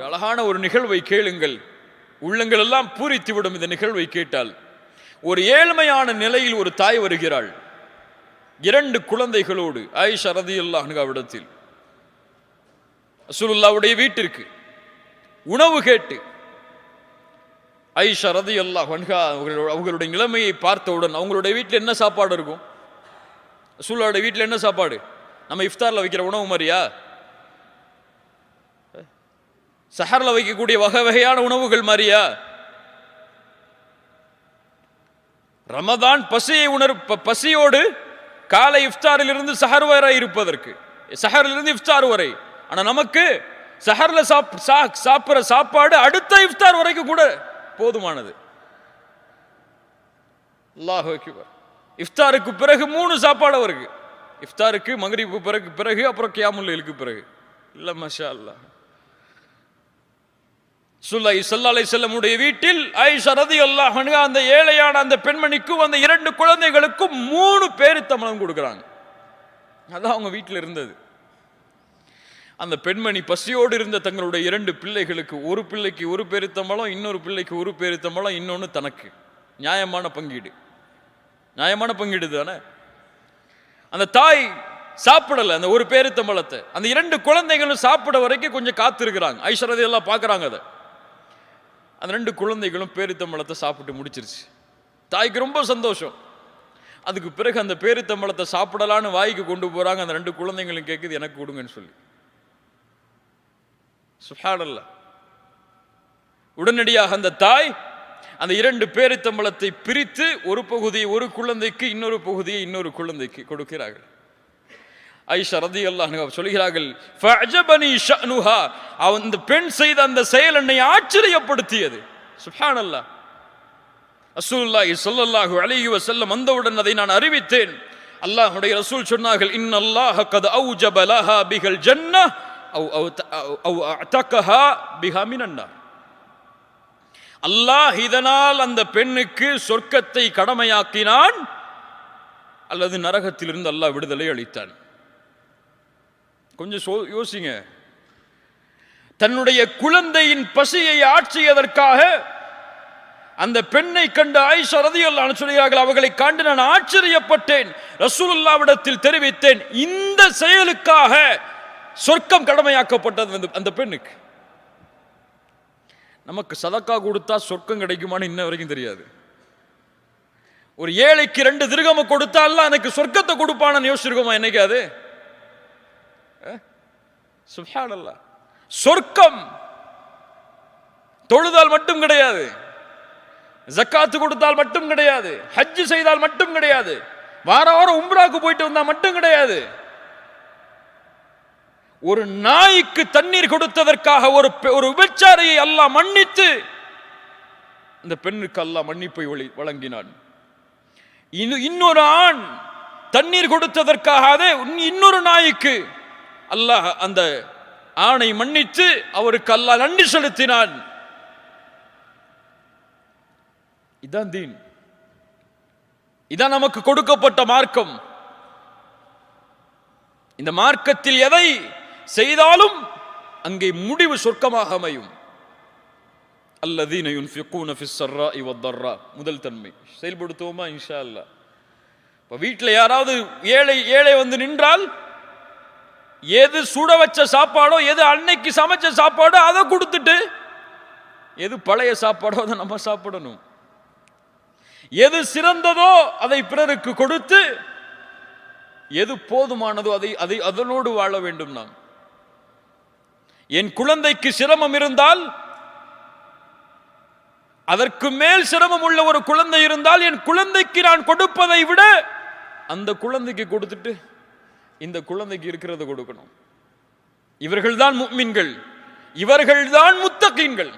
ஒரு அழகான ஒரு நிகழ்வை கேளுங்கள். உள்ளங்கள் எல்லாம் பூரித்துவிடும் இந்த நிகழ்வை கேட்டால். ஒரு ஏழ்மையான நிலையில் ஒரு தாய் வருகிறாள். இரண்டு குழந்தைகளோடு ஆயிஷா ரதியுல்லாஹ் அவிடத்தில் அசுலுல்லாவுடைய வீட்டிற்கு. உணவு கேட்டு. ஐஷா ரதி அல்லாஹ் அவங்களுடைய நிலைமையை பார்த்தவுடன் அவங்களுடைய வீட்டில் என்ன சாப்பாடு இருக்கும்? ரசூலுல்லாவுடைய வீட்டில் என்ன சாப்பாடு? நம்ம இஃப்தாரில் வைக்கிற உணவு மாதிரியா? சஹரில் வைக்கக்கூடிய வகை வகையான உணவுகள் மாதிரியா ரமதான் பசியை உணர் பசியோடு காலை இஃப்தாரிலிருந்து சஹர் வரை இருப்பதற்கு. சஹரிலிருந்து இஃப்தார் வரை. ஆனா நமக்கு சஹர்ல சாப் சா- சாப்பிடுற சாப்பாடு அடுத்த இஃப்தார் வரைக்கும் கூட போதுமானது. இஃப்தாருக்கு பிறகு மூணு சாப்பாடு அவருக்கு. இஃப்தாருக்கு மகரிப்பு பிறகு பிறகு அப்புறம் கியாமுல்லுக்கு பிறகு. இல்ல மஷா அல்லாஹ். சுல்லை சல்லாலை செல்லமுடைய வீட்டில் ஐஷா ரதி அல்லாஹ் அந்த ஏழையான அந்த பெண்மணிக்கும் அந்த இரண்டு குழந்தைகளுக்கும் மூணு பேரித்தம்பளம் கொடுக்குறாங்க. அதான் அவங்க வீட்டில் இருந்தது. அந்த பெண்மணி பசியோடு இருந்த தங்களுடைய இரண்டு பிள்ளைகளுக்கு ஒரு பிள்ளைக்கு ஒரு பேரித்தம்பளம் இன்னொரு பிள்ளைக்கு ஒரு பேரித்தம்பளம் இன்னொன்று தனக்கு. நியாயமான பங்கீடு. நியாயமான பங்கீடு தானே? அந்த தாய் சாப்பிடலை அந்த ஒரு பேருத்தம்பளத்தை அந்த இரண்டு குழந்தைகளும் சாப்பிட வரைக்கும் கொஞ்சம் காத்திருக்கிறாங்க. ஐஸ்வரதையெல்லாம் பார்க்குறாங்க அதை. அந்த ரெண்டு குழந்தைகளும் பேரித்தம்பளத்தை சாப்பிட்டு முடிச்சிருச்சு. தாய்க்கு ரொம்ப சந்தோஷம். அதுக்கு பிறகு அந்த பேரித்தம்பளத்தை சாப்பிடலான்னு வாய்க்கு கொண்டு போகிறாங்க அந்த ரெண்டு குழந்தைங்களும் கேட்குது எனக்கு கொடுங்கன்னு சொல்லி. சுஹாடல்ல உடனடியாக அந்த தாய் அந்த இரண்டு பேரித்தம்பளத்தை பிரித்து ஒரு பகுதியை ஒரு குழந்தைக்கு இன்னொரு பகுதியை இன்னொரு குழந்தைக்கு கொடுக்கிறார்கள். ஐஷா ரதி அல்லாஹ் சொல்கிறார்கள் அவன் அந்த பெண் செய்த அந்த செயல் என்னை ஆச்சரியப்படுத்தியது. சுஹான் அல்லா அசூல்லாஹி சொல்லல்லாஹு அலைஹி செல்ல வந்தவுடன் அதை நான் அறிவித்தேன். அல்லாஹுடைய ரசூல் சொன்னார்கள் இன்னல்லாஹ கது அவுஜப லஹா பிகல் ஜன்ன அவ் அவு அவ் அத்தகஹா பிஹா அல்லாஹ் இதனால் அந்த பெண்ணுக்கு சொர்க்கத்தை கடமையாக்கினான் அல்லது நரகத்திலிருந்து அல்லாஹ் விடுதலை அளித்தான். கொஞ்சம் சோ- யோசிங்க. தன்னுடைய குழந்தையின் பசியை ஆட்சியதற்காக அந்த பெண்ணை கண்டு ஆயிஷா ரதியல்லாஹு சொல்கிறார்கள் அவர்களை கண்டு நான் ஆச்சரியப்பட்டேன். ரசூலுல்லாவிடத்தில் தெரிவித்தேன். இந்த செயலுக்காக சொர்க்கம் கடமையாக்கப்பட்டது அந்த- அந்த பெண்ணுக்கு. நமக்கு சதக்கா கொடுத்தா சொர்க்கம் கிடைக்குமான்னு இன்ன வரைக்கும் தெரியாது. ஒரு ஏழைக்கு ரெண்டு திருகம கொடுத்தா எனக்கு சொர்க்கத்தை கொடுப்பானு யோசிச்சிருக்கோமா என்னைக்காது சுப்ஹானல்லாஹ் சொர்க்கம் தொழுதால் மட்டும் கிடையாது ஜக்காத்து கொடுத்தால் மட்டும் கிடையாது ஹஜ் செய்தால் மட்டும் கிடையாது வார வாரம் உம்ராக்கு போயிட்டு வந்தால் மட்டும் கிடையாது ஒரு நாய்க்கு தண்ணீர் கொடுத்ததற்காக ஒரு ஒரு விபச்சாரியை அல்லாஹ் மன்னித்து இந்த பெண்ணுக்கு அல்லாஹ் மன்னிப்பை வழங்கினான் இன்னு- இன்னொரு ஆண் தண்ணீர் கொடுத்ததற்காக அதே இன்னொரு நாய்க்கு அல்லாஹ் அந்த ஆணை மன்னித்து அவருக்கு அல்லாஹ் நன்றி செலுத்தினான். இதான் தீன். இதான் நமக்கு கொடுக்கப்பட்ட மார்க்கம். இந்த மார்க்கத்தில் எதை செய்தாலும் அங்கே முடிவு சொர்க்கமாக அமையும். அல்லதீன யுன்ஃபிகூன முதல் தன்மை. செயல்படுத்துவோமா? இன்ஷா அல்லாஹ். இப்போ வீட்டில் யாராவது ஏழை ஏழை வந்து நின்றால் எது சுட வச்ச சாப்பாடோ எது அன்னைக்கு சமைச்ச சாப்பாடோ அதை கொடுத்துட்டு எது பழைய சாப்பாடோ அதை நம்ம சாப்பிடணும். எது சிறந்ததோ அதை பிறருக்கு கொடுத்து எது போதுமானதோ அதை அதை அதனோடு வாழ வேண்டும் நாம். என் குழந்தைக்கு சிரமம் இருந்தால் அதற்கு மேல் சிரமம் உள்ள ஒரு குழந்தை இருந்தால் என் குழந்தைக்கு நான் கொடுப்பதை விட அந்த குழந்தைக்கு கொடுத்துட்டு இந்த குழந்தைக்கு இருக்கிறத கொடுக்கணும். இவர்கள்தான் முக்மின்கள். இவர்கள்தான் முத்தகீன்கள்.